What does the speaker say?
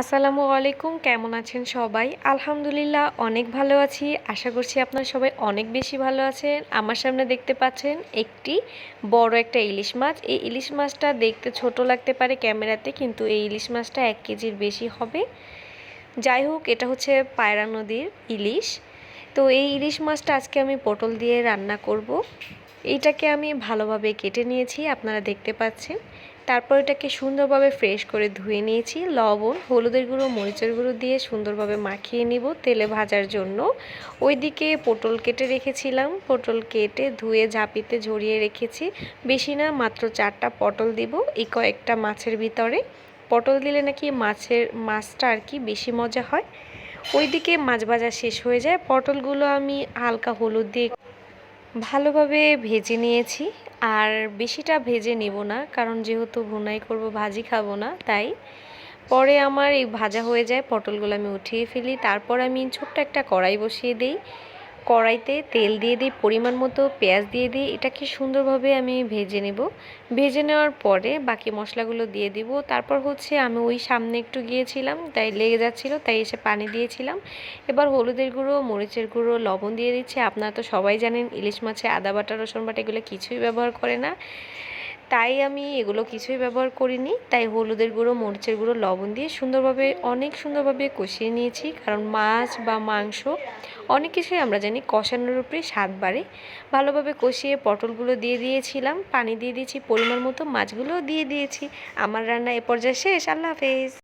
আসসালামু আলাইকুম, কেমন আছেন সবাই? আলহামদুলিল্লাহ অনেক ভালো আছি। আশা করছি আপনারা সবাই অনেক বেশি ভালো আছেন। আমার সামনে দেখতে পাচ্ছেন একটি বড় একটা ইলিশ মাছ। এই ইলিশ মাছটা দেখতে ছোট লাগতে পারে ক্যামেরাতে, কিন্তু এই ইলিশ মাছটা এক কেজির বেশি হবে। যাই হোক, এটা হচ্ছে পায়রা নদীর ইলিশ। তো এই ইলিশ মাছটা আজকে আমি পটল দিয়ে রান্না করব। এইটাকে আমি ভালোভাবে কেটে নিয়েছি, আপনারা দেখতে পাচ্ছেন। তারপর এটাকে সুন্দরভাবে ফ্রেশ করে ধুয়ে নিয়েছি, লবণ, হলুদের গুঁড়ো, মরিচের গুঁড়ো দিয়ে সুন্দরভাবে মাখিয়ে নিব তেলে ভাজার জন্য। ওইদিকে পটল কেটে রেখেছিলাম, পটল কেটে ধুয়ে ঝাঁপিতে ঝরিয়ে রেখেছি। বেশি না, মাত্র চারটা পটল দিব, এই কয়েকটা মাছের ভিতরে। পটল দিলে নাকি মাছের মাছটা আর কি বেশি মজা হয়। ওইদিকে মাছ ভাজা শেষ হয়ে যায়। পটলগুলো আমি হালকা হলুদ দিয়ে ভালোভাবে ভেজে নিয়েছি। আর বেশিটা ভেজে নেব না, কারণ যেহেতু ভুনাই করব, ভাজি খাব না, তাই। পরে আমার এই ভাজা হয়ে যায়, পটলগুলো আমি উঠিয়ে ফেলি। তারপর আমি ছোট্ট একটা কড়াই বসিয়ে দিই। কড়াইতে তেল দিয়ে দিই, পরিমাণ মতো পেঁয়াজ দিয়ে দিই। এটাকে সুন্দরভাবে আমি ভেজে নেব। ভেজে নেওয়ার পরে বাকি মশলাগুলো দিয়ে দিব। তারপর হচ্ছে আমি ওই সামনে একটু গিয়েছিলাম, তাই লেগে যাচ্ছিল, তাই এসে পানি দিয়েছিলাম। এবার হলুদের গুঁড়ো, মরিচের গুঁড়ো, লবণ দিয়ে দিচ্ছি। আপনারা তো সবাই জানেন, ইলিশ মাছে আদা বাটা, রসুন বাটা, এগুলো কিছুই ব্যবহার করে না। তাই আমি এগুলো কিছুই ব্যবহার করিনি। তাই হলুদের গুঁড়ো, মরিচের গুঁড়ো, লবণ দিয়ে সুন্দরভাবে, অনেক সুন্দরভাবে কষিয়ে নিয়েছি। কারণ মাছ বা মাংস, অনেক কিছুই আমরা জানি কষানোর উপরে স্বাদ বাড়ে। ভালোভাবে কষিয়ে পটলগুলো দিয়ে দিয়েছিলাম, পানি দিয়ে দিয়েছি পরিমাণ মতো, মাছগুলোও দিয়ে দিয়েছি। আমার রান্না এ পর্যায়ে শেষ। আল্লাহ হাফেজ।